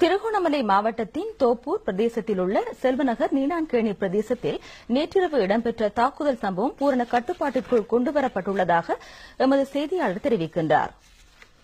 திருகோணமலை மாவட்டத்தின் தோப்பூர் பிரதேசத்தில் உள்ள செல்வநகர் நீலான்கேணி பிரதேசத்தில் நேற்றிரவு இடம்பெற்ற தாக்குதல் சம்பவம் பூரண கட்டுப்பாட்டிற்குள் கொண்டுவரப்பட்டுள்ளதாக எமது செய்தியாளர் தெரிவிக்கின்றார்.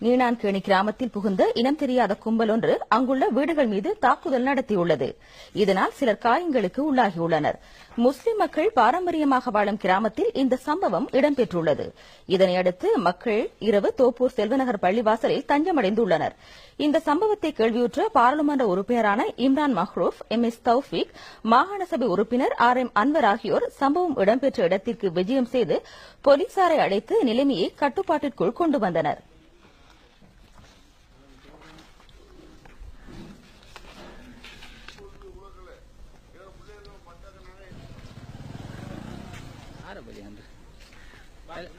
நீணான்கேணி கிராமத்தில் புகுந்த இனம் தெரியாத கும்பல் ஒன்று அங்குள்ள வீடுகள் மீது தாக்குதல் நடத்தியுள்ளது. இதனால் சிலர் காயங்களுக்கு உள்ளாகியுள்ளனர். முஸ்லிம் மக்கள் பாரம்பரியமாக வாழும் கிராமத்தில் இந்த சம்பவம் இடம்பெற்றுள்ளது. இதனையடுத்து மக்கள் இரவு தோப்பூர் செல்வநகர் பள்ளிவாசலில் தஞ்சமடைந்துள்ளனர். இந்த சம்பவத்தை கேள்வியுற்ற பாராளுமன்ற உறுப்பினரான இம்ரான் மஹ்ரூப் எம். எஸ். தௌஃபிக் மாகாண சபை உறுப்பினர் ஆர். எம். அன்வர் ஆகியோர் சம்பவம் இடம்பெற்ற இடத்திற்கு விஜயம் செய்து போலீசாரை அழைத்து நிலைமையை கட்டுப்பாட்டிற்குள் கொண்டு வந்தனர்.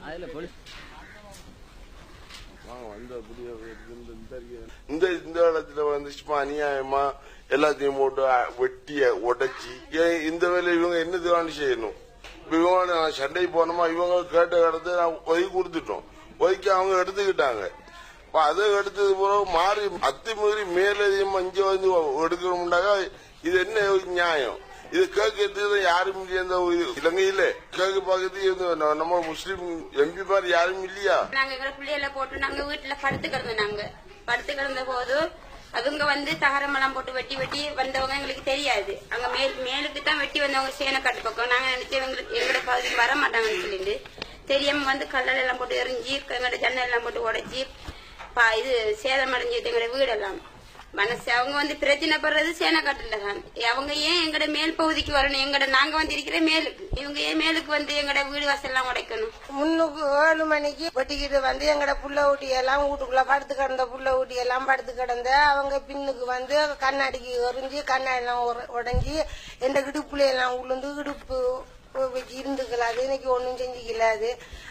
அதில் இந்த இந்த இடத்துல வந்து சும்மா அநியாயமா எல்லாத்தையும் போட்டு அ- வெட்டி உடைச்சி இந்த வேலை இவங்க என்ன திவாண்டி செய்யணும்? இப்ப இவங்க சண்டை போனோமா இவங்க கேட்ட இடத்த ஒதுக்கி கொடுத்துட்டோம். ஒதுக்கி அவங்க எடுத்துக்கிட்டாங்க. இப்ப அதை எடுத்தது பிறகு மாறி அத்துமீறி மேலதிகமா இங்க வந்து எடுக்கணும்னாக்கா இது என்ன நியாயம்? இது கேட்கறதுக்கு யாரும் இல்லையா இந்த இலங்கையில. கேட்க பாக்குறது நம்ம முஸ்லீம் எம்பி மாதிரி யாரும் இல்லையா? நாங்க எங்களை பிள்ளைகளை போட்டு நாங்க வீட்டுல படுத்து கிடந்தோம் நாங்க. படுத்து கிடந்த போது அவங்க வந்து தகரமெல்லாம் போட்டு வெட்டி வெட்டி வந்தவங்க எங்களுக்கு தெரியாது. அங்க மேல் மேலுக்கு தான் வெட்டி வந்தவங்க சேனக்காட்டு பக்கம். நாங்க நினைச்சு எங்களுக்கு எங்களோட பகுதிக்கு வர மாட்டாங்கன்னு சொல்லிட்டு. தெரியாம வந்து கல்லல் எல்லாம் போட்டு எரிஞ்சு எங்களோட ஜன்னல் எல்லாம் போட்டு உடைச்சி பா இது சேதம் அடைஞ்சு எங்களோட வீடெல்லாம். மனசு அவங்க வந்து பிரச்சனை படுறது சேனை காட்டுல தான் அவங்க ஏன் எங்கட மேல் பகுதிக்கு வரணும்? எங்கட நாங்க வந்து இருக்கிற மேலுக்கு. இவங்க ஏன் மேலுக்கு வந்து எங்கட வீடு வாசல்லாம் உடைக்கணும்? முன்னுக்கு ஏழு மணிக்கு வெட்டிக்கிட்டு வந்து எங்கட புள்ள ஊட்டி எல்லாம் வீட்டுக்குள்ள படுத்து கிடந்த புள்ள ஊட்டி எல்லாம் படுத்து கிடந்த அவங்க பின்னுக்கு வந்து கண்ணாடிக்கு எறிஞ்சு கண்ணாடி எல்லாம் உடஞ்சி எந்த இடுப்புல எல்லாம் உளுந்து இடுப்பு இருந்துக்கலாது. இன்னைக்கு ஒன்றும் செஞ்சுக்கலாது.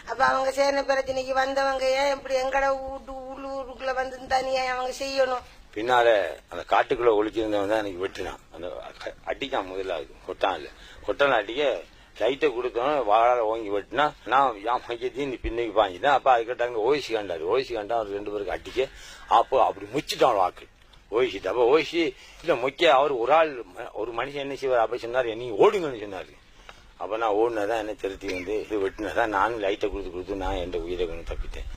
அப்ப அவங்க சேர்ந்த பிரச்சனைக்கு வந்தவங்க ஏன் இப்படி எங்கட வீட்டு உள்ளூருக்குள்ள வந்து தனியா அவங்க செய்யணும்? பின்னால அந்த காட்டுக்குள்ள ஒழிச்சிருந்தவன் தான் எனக்கு வெட்டினான். அந்த க- அடிக்கான் முதல்ல கொட்டான் இல்ல கொட்டான் அடிக்க லைட்டை கொடுத்தோம் வாழால ஓங்கி வெட்டினா நான் என் மையத்தையும் நீ பின்னுக்கு பாஞ்சிட்டேன் அப்ப அதுக்கிட்ட ஓய்சி கண்டாரு. ஓய்சி கண்டா அவர் ரெண்டு பேருக்கு அடிக்க அப்போ அப்படி முச்சிட்டான் வாக்கு. ஓய்சிட்டு அப்ப ஓய்சி இல்ல முக்கிய அவர் ஒரு ஆள் ம- ஒரு மனுஷன் என்ன செய்வார்? அப்ப சொன்னாரு என்னை ஓடுங்கன்னு சொன்னாரு. அப்ப நான் ஓடினதான் என்ன திருத்தி வந்து இது வெட்டினதான். நானும் லைட்டை கொடுத்து கொடுத்து நான் என் உயிரை கொண்டு தப்பிட்டேன்